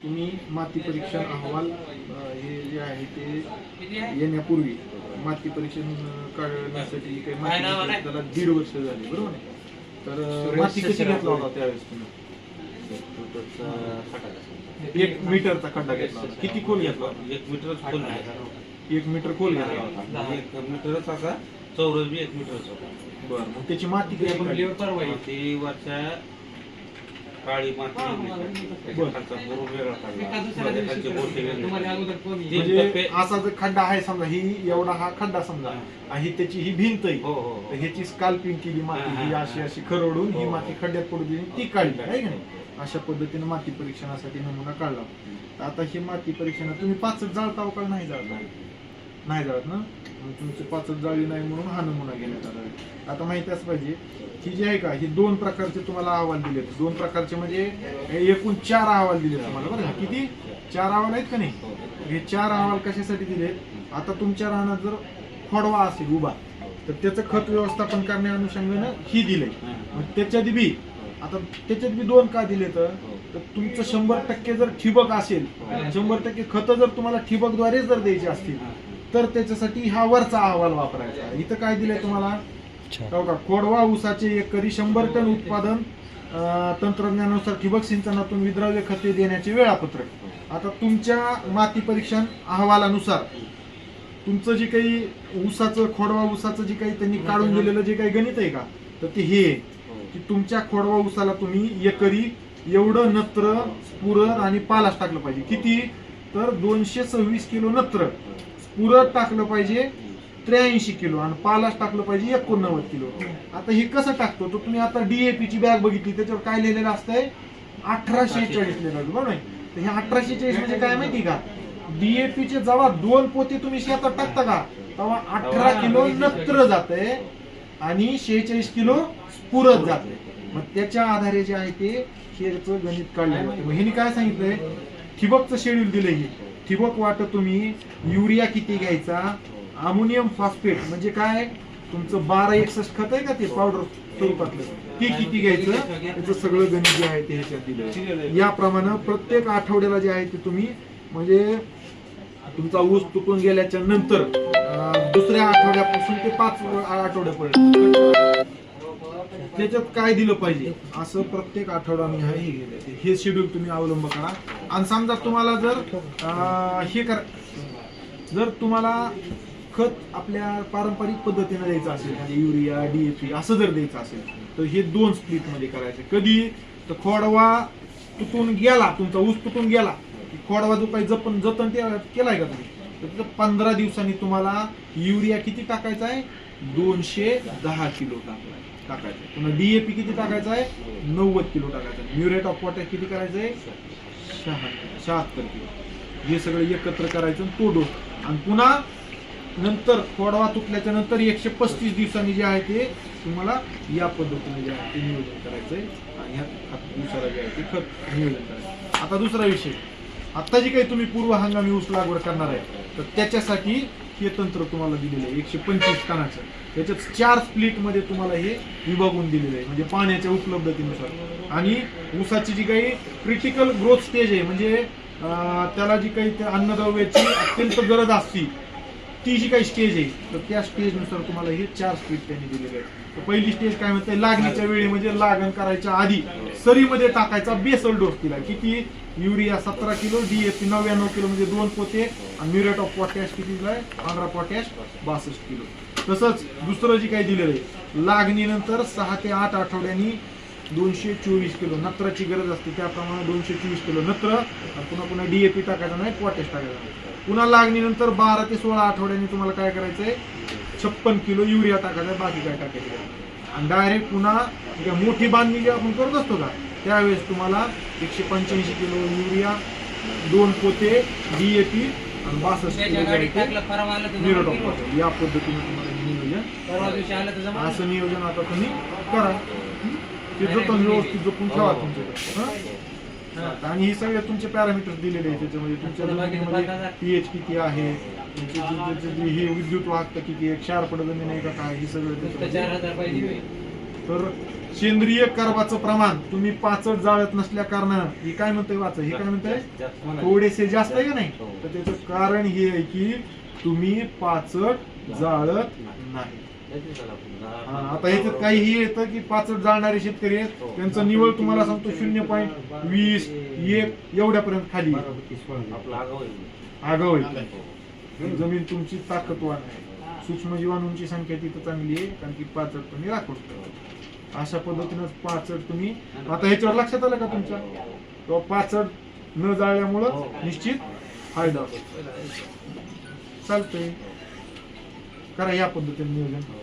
तुम्ही माती परीक्षण अहवाल हे जे आहे ते येण्यापूर्वी माती परीक्षण काढण्यासाठी काही माती? त्याला दीड वर्ष झाली बरोबर आहे? तर माती कशी घेतला होता त्यावेळेस तुम्ही? एक मीटरचा खड्डा घेतला किती खोल घेतला एक मीटरच खोल. एक मीटर खोल घेतला होता. एक मीटरच असा चौरस बी एक मीटरच होता. बरं मग त्याची माती कशी काढली? ती वरच्या काळी माती खालचा वेगळा काढला खालचे वेगळे. म्हणजे टप्पे असा जर खड्डा आहे समजा ही एवढा हा खड्डा समजा आणि त्याची ही भिंत आहे हो हो तर ह्याची स्काल्पिंग केली माती हा, ही हा, अशी हा. अशी खरडून ही हो, माती हो. खड्ड्यात पडू दिली. ती काढली आहे का नाही? अशा पद्धतीने माती परीक्षणासाठी नमुना काढला. तर आता ही माती परीक्षण तुम्ही पाचच जाळता का नाही जाळता नाही जाळत ना? मग तुमची पाचच जाळी नाही म्हणून हा नमुना घेण्यात आला. आहे. आता माहिती असं पाहिजे ही जी आहे का ही दोन प्रकारचे तुम्हाला अहवाल दिले दोन प्रकारचे म्हणजे एकूण चार अहवाल दिले तुम्हाला बरं किती? चार अहवाल आहेत का नाही? हे चार अहवाल कशासाठी दिले आता तुमच्या रानात जर खोडवा असेल उभा तर त्याचं खत व्यवस्थापन करण्या अनुषंगानं ही दिले मग त्याच्यात बी आता त्याच्यात बी दोन का दिले तर तर तुमचं शंभर टक्के जर ठिबक असेल शंभर टक्के खतं जर तुम्हाला ठिबकद्वारे जर द्यायची असतील तर त्याच्यासाठी हा वरचा अहवाल वापरायचा. इथं काय दिलंय तुम्हाला? हो का? खोडवा ऊसाचे एकरी शंभर टन उत्पादन तंत्रज्ञानानुसार ठिबक सिंचनातून विद्राव्य खते देण्याचे वेळापत्रक. आता तुमच्या माती परीक्षण अहवालानुसार तुमचं जे काही ऊसाचं खोडवा ऊसाचं जे काही त्यांनी काढून दिलेलं जे काही गणित आहे का? तर ते हे की तुमच्या खोडवा ऊसाला तुम्ही एकरी एवढं नत्र स्फुरद आणि पालाश टाकलं पाहिजे. किती? तर दोनशे सव्वीस किलो नत्र. स्फुरद टाकलं पाहिजे त्र्याऐंशी किलो आणि पालाश टाकलं पाहिजे एकोणनव्वद किलो. आता हे कसं टाकतो? तर तुम्ही आता डीएपी ची बॅग बघितली त्याच्यावर काय लिहिलेलं असतंय? अठराशे चाळीस लिहिलं बरोबर नाही तर हे अठराशे चाळीस म्हणजे काय माहिती का? डीएपी चे जेव्हा दोन पोते तुम्ही शेतात टाकता का तेव्हा अठरा किलो नत्र जाते आणि शेहेचाळीस किलो स्फुरत जाते मग त्याच्या आधारे जे आहे ते शेरचं गणित काढलं ह्यांनी काय सांगितलंय? ठिबकचं शेड्यूल दिलंय हे. ठिबक वाट तुम्ही युरिया किती घ्यायचा? अमोनियम फॉस्फेट म्हणजे काय? तुमचं बारा एकसष्ट खत आहे का ते पावडर स्वरूपातलं ते किती घ्यायचं? त्याचं सगळं गणित जे आहे ते ह्याच्यात दिलं याप्रमाणे प्रत्येक आठवड्याला जे आहे ते तुम्ही म्हणजे तुमचा ऊस तुटून गेल्याच्यानंतर दुसऱ्या आठवड्यापासून ते पाच आठवड्यापर्यंत त्याच्यात काय दिलं पाहिजे? असं प्रत्येक आठवड्याने हे गेलं. ते. हे शेड्यूल तुम्ही अवलंब करा. आणि समजा तुम्हाला जर अं, हे कर जर तुम्हाला खत आपल्या पारंपरिक पद्धतीने द्यायचं असेल म्हणजे युरिया डीएपी असं जर द्यायचं असेल तर हे दोन स्प्लिटमध्ये करायचे. कधी? तर खोडवा तुटून गेला तुमचा ऊस तुटून गेला की खोडवा जो काही जपन जतन ते केलाय का तुम्ही? तर तिथं पंधरा दिवसांनी तुम्हाला युरिया किती टाकायचा आहे? दोनशे दहा किलो टाकलाय टाकायचं आहे. पुन्हा डीएपी किती टाकायचं आहे? नव्वद किलो टाकायचं आहे. म्युरेट ऑफ पॉटॅश किती करायचं आहे? शहात्तर शहात्तर किलो. हे सगळं एकत्र करायचं आणि तो डोस. आणि पुन्हा नंतर खोडवा तुटल्याच्या नंतर एकशे पस्तीस दिवसांनी जे आहे ते तुम्हाला या पद्धतीने जे आहे ते नियोजन करायचं आहे. आणि ह्या दिवसाला जे आहे ते खत नियोजन करायचं आता दुसरा विषय. आता जी काही तुम्ही पूर्व हंगामी ऊस लागवड करणार आहे तर त्याच्यासाठी हे तंत्र तुम्हाला दिलेलं आहे एकशे पंचवीस कानाचं त्याच्यात चार स्प्लिटमध्ये तुम्हाला हे विभागून दिलेलं आहे म्हणजे पाण्याच्या उपलब्धतेनुसार. आणि ऊसाची जी काही क्रिटिकल ग्रोथ स्टेज आहे म्हणजे त्याला जी काही अन्नद्रव्याची अत्यंत गरज असती ती जी काही स्टेज आहे. तर त्या स्टेजनुसार तुम्हाला हे चार स्पीड त्यांनी दिलेले आहेत. तर पहिली स्टेज काय म्हणते? लागणीच्या वेळी म्हणजे लागण करायच्या आधी सरीमध्ये टाकायचा बेसल डोस दिला किती? युरिया सतरा किलो डीएपी नव्याण्णव किलो म्हणजे दोन पोते आणि म्युरेट ऑफ पोटॅश किती दिलाय पंधरा पोटॅश बासष्ट किलो. तसंच दुसरं जे काही दिलेलं आहे लागणीनंतर सहा ते आठ आठवड्यांनी दोनशे चोवीस किलो नत्राची गरज असते त्याप्रमाणे दोनशे चोवीस किलो नत्र आणि पुन्हा पुन्हा डीएपी टाकायचा नाही पोटॅश टाकायचा नाही पुन्हा लागणीनंतर बारा ते सोळा आठवड्यांनी तुम्हाला काय करायचंय छप्पन किलो युरिया टाकायचा आहे, बाकी काय टाकायचं. आणि डायरेक्ट पुन्हा मोठी बांधणी जी आपण करत असतो का त्यावेळेस तुम्हाला एकशे पंच्याऐंशी किलो युरिया दोन पोते डीएपी आणि बासष्ट आहे ते मिरट ऑफ वॉटर. या पद्धतीने तुम्हाला नियोजन असं नियोजन आता तुम्ही करा? ते जतन व्यवस्थित जपून ठेवा तुमच्याकडे हं? आणि हे सगळे तुमचे पॅरामीटर दिलेले आहेत त्याच्यामध्ये. तुमच्या जमिनीमध्ये पीएच किती आहे? हे विद्युत वाहकता किती आहे? क्षारपड जमीन आहे का काय? हे सगळं तर सेंद्रिय कर्बाचं प्रमाण तुम्ही पाचट जाळत नसल्या कारणानं हे काय म्हणतंय वाच? हे काय म्हणतंय. थोडेसे जास्त आहे का नाही. तर त्याचं कारण हे आहे की तुम्ही पाचट जाळत नाही. हा, आता ह्याच्यात काही हे येतं की पाचट जाळणारे शेतकरी आहेत. त्यांचं निवळ तुम्हाला सांगतो शून्य पॉईंट वीस एक एवढ्यापर्यंत खाली. आहे. आगाऊ आहे. जमीन तुमची ताकदवान आहे. सूक्ष्म जीवाणूंची संख्या तिथं चांगली आहे कारण की पाचट तुम्ही राखून. अशा पद्धतीनं पाचट तुम्ही आता ह्याच्यावर लक्षात आलं का तुमच्या? किंवा पाचट न जाळल्यामुळं निश्चित फायदा होतो. चालतंय. करा या पद्धतीने नियोजन.